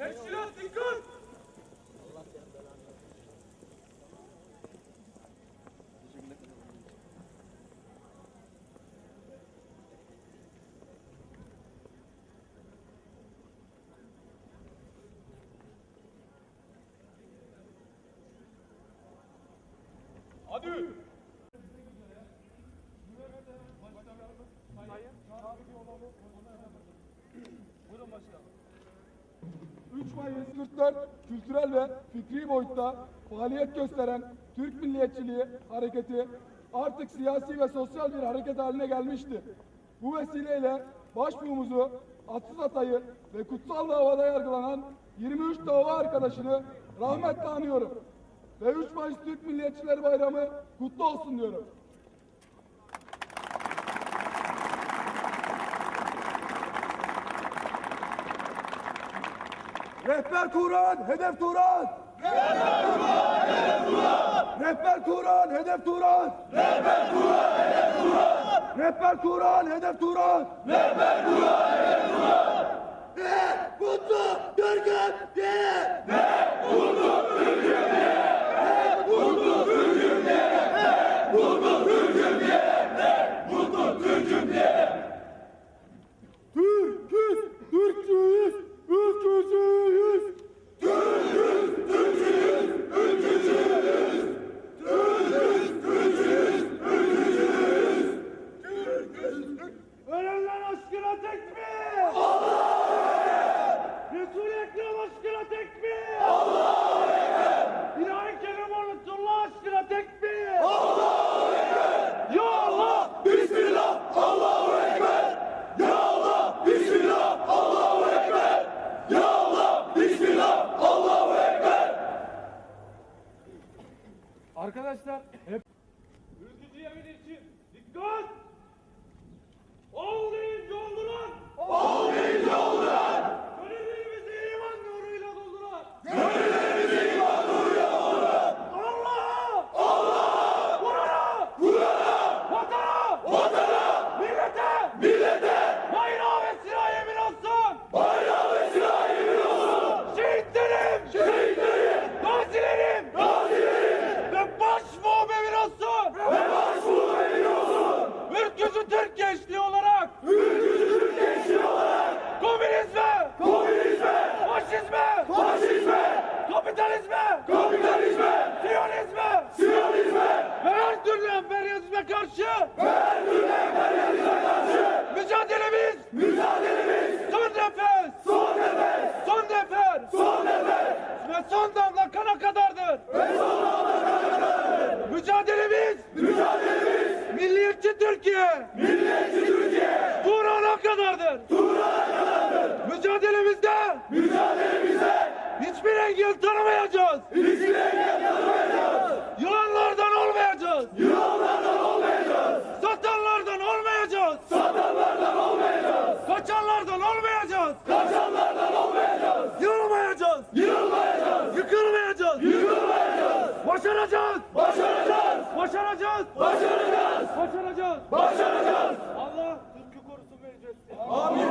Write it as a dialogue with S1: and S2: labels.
S1: Teşkilat dikkat! Hadi! Buyurun başkanım.
S2: 3 Mayıs 44 kültürel ve fikri boyutta faaliyet gösteren Türk milliyetçiliği hareketi artık siyasi ve sosyal bir hareket haline gelmiştir. Bu vesileyle başbuğumuzu, Atsız Atay'ı ve kutsal davada yargılanan 23 dava arkadaşını rahmetle anıyorum. Ve 3 Mayıs Türk Milliyetçileri Bayramı kutlu olsun diyorum. Rehber Turan, hedef Turan! Rehber Turan, hedef Turan! Rehber Turan, hedef Turan! Rehber Turan, hedef Turan!
S3: Mutlu Türk'üm diye.
S2: Türküz,
S1: Ölenler aşkına tekbir! Allah Resul-i Ekrem aşkına tekbir! Allah İlahi Kerimoğlu Tullah aşkına tekbir! Allah Ya Allah!
S3: Bismillah Allahu Ekber. Ya Allah Bismillah Allahu Ekber. Ya Allah Bismillah Allahu Ekber.
S1: Arkadaşlar hep emperyalizme karşı
S3: türlü emperyalizme karşı
S1: mücadelemiz
S3: mücadelemiz
S1: son nefes,
S3: son nefes,
S1: son nefer
S3: son nefes
S1: ve son damla kana kadardır.
S3: ve son ana kadardır.
S1: Mücadelemiz
S3: Mücadelemiz
S1: milliyetçi Türkiye,
S3: milliyetçi Türkiye,
S1: Turan'a kadardır.
S3: Turan'a kadardır.
S1: Mücadelemizde
S3: Mücadelemizde
S1: hiçbir engel tanımayacağız. Başaracağız.
S3: Başaracağız.
S1: Başaracağız.
S3: Başaracağız.
S1: Başaracağız.
S3: Başaracağız.
S1: Allah Türk'ü korusun ve.
S3: Amin.